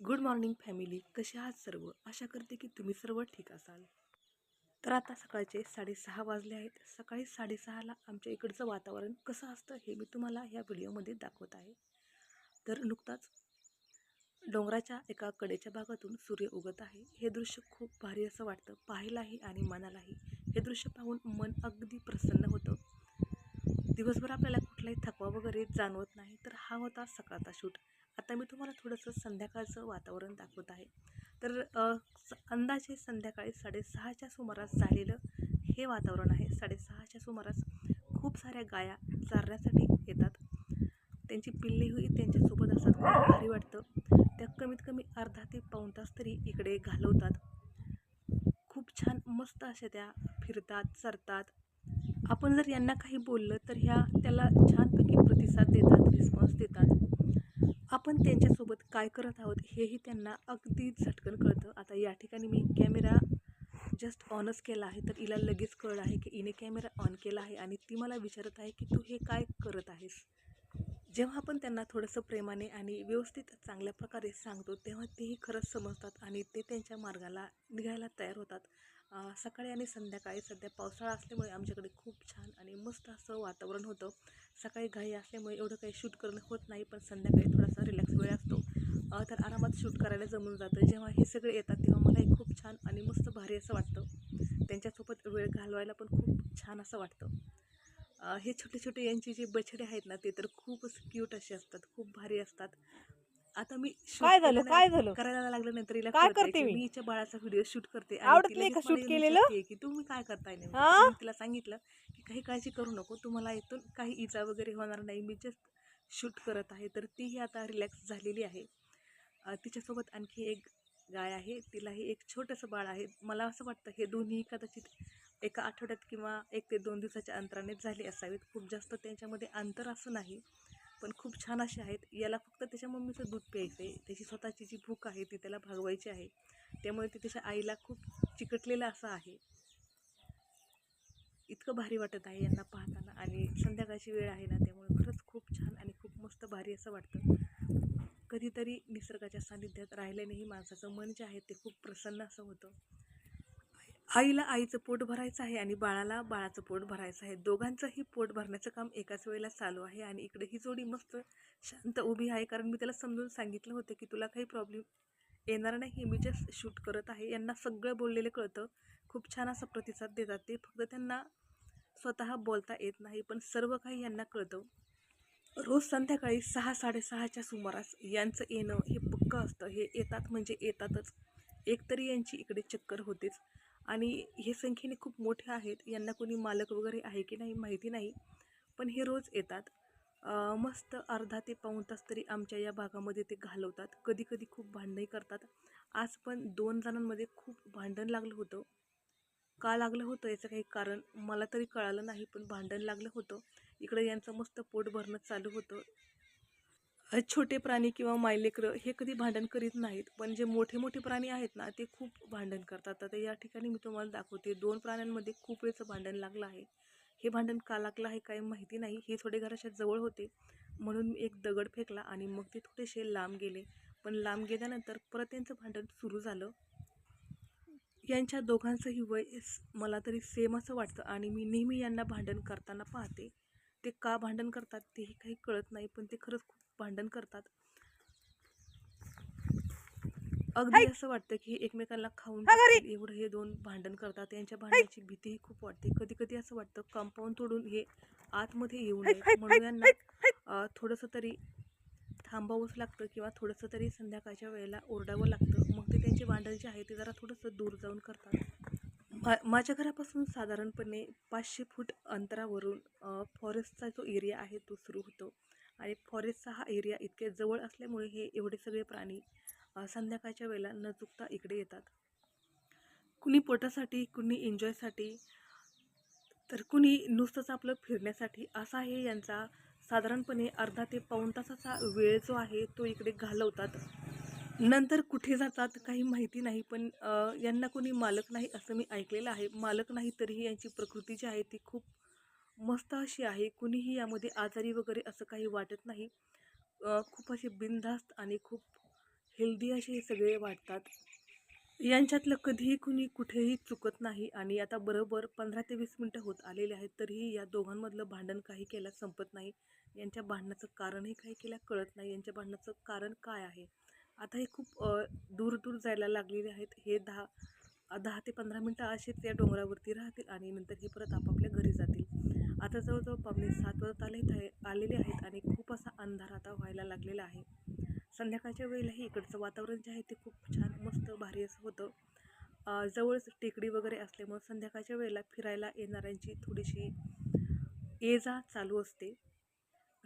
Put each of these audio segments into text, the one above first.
Good morning family कसे आहात सर्व? आशा करते की तुम्ही सर्व ठीक असाल. तर आता सकाळचे साडेसहा वाजले आहेत. सकाळी साडेसहाला आमच्या इकडचं वातावरण कसं असतं हे मी तुम्हाला ह्या व्हिडिओमध्ये दाखवत आहे. तर नुकताच डोंगराच्या एका कडेच्या भागातून सूर्य उगत आहे. हे दृश्य खूप भारी असं वाटतं. पाहायलाही आणि मनालाही. हे दृश्य पाहून मन अगदी प्रसन्न होतं. दिवसभर आपल्याला कुठलाही थकवा वगैरे जाणवत नाही. तर हा होता सकाळचा शूट. आता मी तुम्हाला थोडंसं संध्याकाळचं वातावरण दाखवत आहे. तर स- अंदाजे संध्याकाळी साडेसहाच्या सुमारास झालेलं हे वातावरण आहे. साडेसहाच्या सुमारास खूप साऱ्या गाया चारण्यासाठी येतात. त्यांची पिल्लेही त्यांच्यासोबत असतात. खूप भारी वाटतं. त्या कमीत कमी अर्धा ते पाऊण तास तरी इकडे घालवतात. खूप छान मस्त अशा त्या फिरतात चरतात. आपण जर यांना काही बोललं तर ह्या त्याला छानपैकी प्रतिसाद देतात रिस्पॉन्स देतात. आपण त्यांच्यासोबत काय करत आहोत हेही त्यांना अगदी झटकन कळतं. आता या ठिकाणी मी कॅमेरा जस्ट ऑनच केला आहे तर हिला लगेच कळलं आहे की हिने कॅमेरा ऑन केला आहे आणि ती मला विचारत आहे की तू हे काय करत आहेस? जेव्हा आपण त्यांना थोडंसं प्रेमाने आणि व्यवस्थित चांगल्या प्रकारे सांगतो तेव्हा तेही खरंच समजतात आणि ते त्यांच्या मार्गाला निघायला तयार होतात. सकाळी आणि संध्याकाळी सध्या पावसाळा असल्यामुळे आमच्याकडे खूप छान आणि मस्त असं वातावरण होतं. सकाळी घाई असल्यामुळे एवढं काही शूट करणं होत नाही पण संध्याकाळी थोडासा रिलॅक्स वेळ असतो. तर आरामात शूट करायला जमून जातं. जेव्हा हे सगळे येतात तेव्हा मलाही खूप छान आणि मस्त भारी असं वाटतं. त्यांच्यासोबत वेळ घालवायला पण खूप छान असं वाटतं. हे छोटे छोटे यांचे जे बछडे आहेत ना ते तर खूपच क्यूट असे असतात खूप भारी असतात. आता मी काय झालं? काय झालं? करायला लागल्यानंतर हिला काय कळतंय करते की मी? मी हिच्या बाळाचा व्हिडिओ शूट करते. आणि आवडत ती नाही लगेच का मला येऊन केलेलं? विचारते की तुम्ही काय करताय नेमकं? हा? तर मी तिला सांगितलं की काही काळजी करू नको. तुम्हाला इथून काही इजा वगैरे होणार नाही. मी जस्ट शूट करत आहे. तर तीही आता रिलॅक्स झालेली आहे. अं, तिच्यासोबत आणखी एक गाय आहे. तिलाही एक छोटंसं बाळ आहे. मला असं वाटतं हे दोन्ही कदाचित एका आठवड्यात किंवा एक ते दोन दिवसाच्या अंतरानेच झाले असावेत. खूप जास्त त्यांच्यामध्ये अंतर असं नाही. पण खूप छान असे आहेत. याला फक्त त्याच्या मम्मीचं दूध प्यायचं आहे. त्याची स्वतःची जी भूक आहे ती त्याला भागवायची आहे. त्यामुळे ते त्याच्या आईला खूप चिकटलेलं असं आहे. इतकं भारी वाटत आहे यांना पाहताना आणि संध्याकाळची वेळ आहे ना त्यामुळे खरंच खूप छान आणि खूप मस्त भारी असं वाटतं. कधीतरी निसर्गाच्या सानिध्यात राहिल्यानेही माणसाचं मन जे आहे ते खूप प्रसन्न असं होतं. आईला आईचं पोट भरायचं आहे आणि बाळाला बाळाचं पोट भरायचं आहे. दोघांचंही पोट भरण्याचं काम एकाच वेळेला चालू आहे आणि इकडे ही जोडी मस्त शांत उभी आहे. कारण मी त्याला समजून सांगितलं होतं की तुला काही प्रॉब्लेम येणार नाही. मी जस्ट शूट करत आहे. यांना सगळं बोललेलं कळतं. खूप छान असा प्रतिसाद देतात ते. फक्त त्यांना स्वतः बोलता येत नाही पण सर्व काही यांना कळतं. रोज संध्याकाळी सहा साडेसहाच्या सुमारास यांचं येणं हे पक्कं असतं. हे येतात म्हणजे येतातच. एकतरी यांची इकडे चक्कर होतेच. आणि हे संख्येने खूप मोठे आहेत. यांना कोणी मालक वगैरे आहे की नाही माहिती नाही. पण हे रोज येतात. मस्त अर्धा ते पाऊण तास तरी आमच्या या भागामध्ये ते घालवतात. कधी कधी खूप भांडणही करतात. आज पण दोन जणांमध्ये खूप भांडण लागलं होतं. का लागलं होतं याचं काही कारण मला तरी कळालं नाही पण भांडण लागलं होतं. इकडे यांचं मस्त पोट भरणं चालू होतं. छोटे प्राणी किंवा मायलेकरं हे कधी भांडण करीत नाहीत पण जे मोठे मोठे प्राणी आहेत ना ते खूप भांडण करतात. आता या ठिकाणी मी तुम्हाला दाखवते दोन प्राण्यांमध्ये खूप वेळचं भांडण लागलं आहे. हे भांडण का लागलं आहे काही माहिती नाही. हे थोडे घराच्या जवळ होते. म्हणून मी एक दगड फेकला आणि मग ते थोडेसे लांब गेले. पण लांब गेल्यानंतर परत त्यांचं भांडण सुरू झालं. यांच्या दोघांचंही वय मला तरी सेम असं वाटतं आणि मी नेहमी यांना भांडण करताना पाहते. ते का भांडण करतात तेही काही कळत नाही पण ते खरंच खूप भांडण करतात. अगदी असं वाटतं की एकमेकांना खाऊन एवढं हे दोन भांडण करतात. यांच्या भांडणाची भीतीही खूप वाटते. कधी कधी असं वाटतं कंपाऊंड तोडून हे आतमध्ये येऊ नये. म्हणून यांना थोडंसं तरी थांबावंच लागतं किंवा थोडंसं तरी संध्याकाळच्या वेळेला ओरडावं लागतं. मग ते त्यांचे भांडण जे आहे ते जरा थोडंसं दूर जाऊन करतात. मा माझ्या घरापासून साधारणपणे पाचशे फूट अंतरावरून फॉरेस्टचा जो एरिया आहे तो सुरू होतो. आणि फॉरेस्टचा हा एरिया इतके जवळ असल्यामुळे हे एवढे सगळे प्राणी संध्याकाळच्या वेळेला न चुकता इकडे येतात. कुणी पोटासाठी कुणी एन्जॉयसाठी तर कुणी नुसतंच आपलं फिरण्यासाठी. असा हे यांचा साधारणपणे अर्धा ते पाऊण तासाचा वेळ जो आहे तो इकडे घालवतात. नंतर कुठे जातात काही माहिती नाही पण यांना कोणी मालक नाही असं मी ऐकलेलं आहे. मालक नाही तरीही यांची प्रकृती जी आहे ती खूप मस्त अशी आहे. कुणीही यामध्ये आजारी वगैरे असं काही वाटत नाही. खूप असे बिनधास्त आणि खूप हेल्दी असे हे सगळे वाटतात. यांच्यातलं कधीही कुणी कुठेही चुकत नाही आणि आता बरोबर पंधरा ते वीस मिनटं होत आलेले आहेत तरीही या दोघांमधलं भांडण काही केल्या संपत नाही. यांच्या भांडणाचं कारणही काही केल्या कळत नाही. यांच्या भांडणाचं कारण काय आहे? आता हे खूप दूर दूर जायला लागलेले आहेत. हे दहा दहा ते पंधरा मिनटं असेच या डोंगरावरती राहतील आणि नंतर हे परत आपापल्या घरी जातील. आता जवळजवळ पावणे सात वाजत आले आहे आलेले आहेत आणि खूप असा अंधार आता व्हायला लागलेला आहे. संध्याकाळच्या वेळेलाही इकडचं वातावरण जे आहे ते खूप छान मस्त भारी असं होतं. जवळच टेकडी वगैरे असल्यामुळं संध्याकाळच्या वेळेला फिरायला येणाऱ्यांची थोडीशी ये जा चालू असते.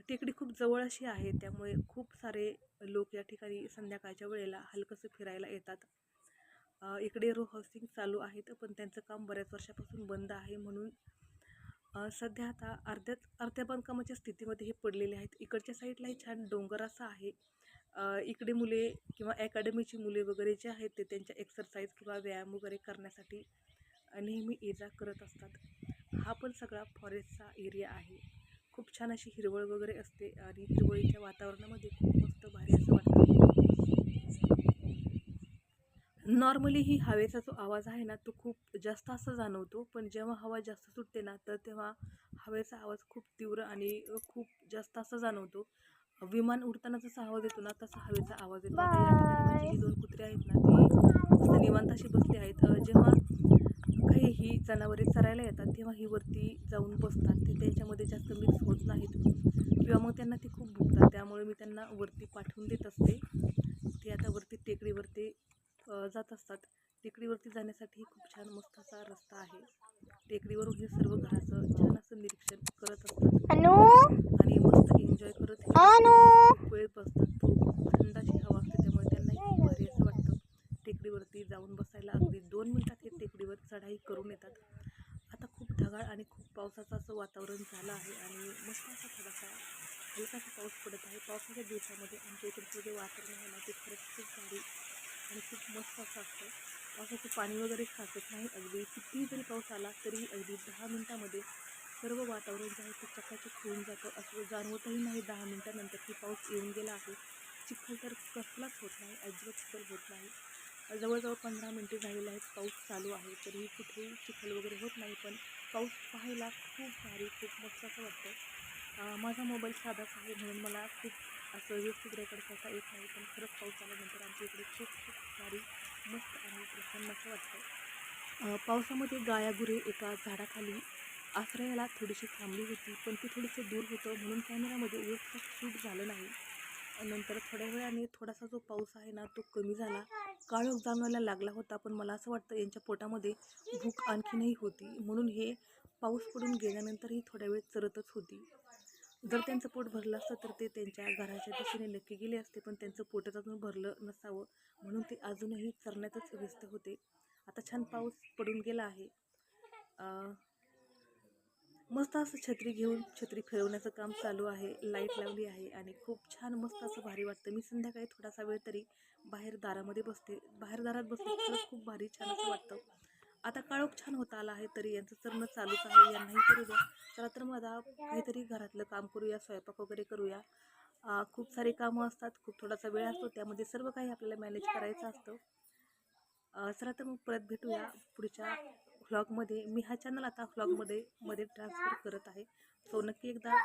टेकडी खूप जवळ अशी आहे त्यामुळे खूप सारे लोक या ठिकाणी संध्याकाळच्या वेळेला हलकंसं फिरायला येतात. इकडे रो हाऊसिंग चालू आहेत पण त्यांचं काम बऱ्याच वर्षापासून बंद आहे म्हणून सध्या आता अर्ध्याच अर्ध्या बांधकामाच्या स्थितीमध्ये हे पडलेले आहेत. इकडच्या साईडलाही छान डोंगर असा आहे. इकडे मुले किंवा अकॅडमीची मुले वगैरे जे आहेत ते त्यांच्या एक्सरसाइज किंवा व्यायाम वगैरे करण्यासाठी नेहमी ये जा करत असतात. हा पण सगळा फॉरेस्टचा एरिया आहे. खूप छान अशी हिरवळ वगैरे असते आणि हिरवळीच्या वातावरणामध्ये खूप मस्त भारी असं वाटतं नॉर्मली ही हवेचा जो आवाज आहे ना तो खूप जास्त असं जाणवतो. पण जेव्हा हवा जास्त सुटते ना तर तेव्हा हवेचा आवाज खूप तीव्र आणि खूप जास्त असं जाणवतो. विमान उडताना जसा आवाज येतो ना तसा हवेचा आवाज येतो. म्हणजे ही दोन कुत्रे आहेत ना ते निवांत अशी बसले आहेत. जेव्हा काही ही जनावरे चरायला येतात तेव्हा ही वरती जाऊन बसतात. ते त्यांच्यामध्ये जास्त मिक्स होत नाहीत. किंवा मग त्यांना ते खूप भुकतात. त्यामुळे मी त्यांना वरती पाठवून देत असते. ते आता वरती टेकडीवरती जात असतात. टेकडीवरती जाण्यासाठी खूप छान मस्त असा रस्ता आहे. टेकडीवरून हे सर्व घराचं छान असं निरीक्षण करत असतात. अनु? आणि मस्त एन्जॉय करत वेळ बसतात. खूप थंड अशी हवा असते त्यामुळे त्यांनाही खूप भारी असं वाटतं. टेकडीवरती जाऊन बसायला अगदी दोन मिनिटात हे टेकडीवर चढाई करून येतात. आता खूप ढगाळ आणि खूप पावसाचं असं वातावरण झालं आहे आणि मस्त असा थोडासा हलकासा पाऊस पडत आहे. पावसाच्या दिवसामध्ये आमच्या इकडचं जे वातावरण आहे ना ते खरंच खूप मस्त असं असतं. पावसाचं पाणी वगैरे खासत नाही. अगदी कितीही जरी पाऊस आला तरी अगदी दहा मिनटामध्ये सर्व वातावरण जे आहे ते चकाचक होऊन जातं. असं जाणवतही नाही दहा मिनटानंतर की पाऊस येऊन गेला आहे. चिखल तर कसलाच होत नाही. अजिबात चिखल होत नाही. जवळजवळ पंधरा मिनटे झालेले आहेत पाऊस चालू आहे. तरीही कुठेही चिखल वगैरे होत नाही. पण पाऊस पाहायला खूप भारी खूप मस्त असं वाटतं. माझा मोबाईल साधाच आहे म्हणून मला खूप असं व्यवस्थित रेकॉर्ड करता येत नाही पण खरंच पाऊस आल्यानंतर आमच्या इकडे खूप खूप भारी मस्त आणि प्रसन्न असं वाटतं पावसामध्ये गायागुरे एका झाडाखाली आश्रयाला थोडीशी थांबली होती पण ती थोडीसं दूर होतं म्हणून कॅमेरामध्ये व्यवस्थित शूट झालं नाही. नंतर थोड्या वेळाने थोडासा जो पाऊस आहे ना तो कमी झाला. काळोख जाणवायला लागला होता पण मला असं वाटतं यांच्या पोटामध्ये भूक आणखीनही होती. म्हणून हे पाऊस पडून गेल्यानंतरही थोड्या वेळ चरतच होती. जर त्यांचं पोट भरलं असतं तर ते त्यांच्या घराच्या दिशेने नक्की गेले असते. पण त्यांचं पोटच अजून भरलं नसावं म्हणून ते अजूनही चरण्यातच व्यस्त होते. आता छान पाऊस पडून गेला आहे. मस्त असं छत्री घेऊन छत्री फिरवण्याचं काम चालू आहे. लाइट लावली आहे आणि खूप छान मस्त असं भारी वाटतं. मी संध्याकाळी थोडासा वेळ तरी बाहेर दारामध्ये बसते. बाहेर दारात बसते खूप भारी छान असं वाटतं. आता काळोख छान होता आला आहे तरी यांचं चरणं चालूच आहे यांनाही करू द्या. चला तर मग आता काहीतरी घरातलं काम करूया स्वयंपाक वगैरे करूया. खूप सारे कामं असतात खूप थोडासा वेळ असतो त्यामध्ये सर्व काही आपल्याला मॅनेज करायचं असतं. चला तर मग परत भेटूया पुढच्या व्लॉगमध्ये मी हा चॅनल आता व्लॉगमध्ये मध्ये ट्रान्सफर करत आहे. सो नक्की एकदा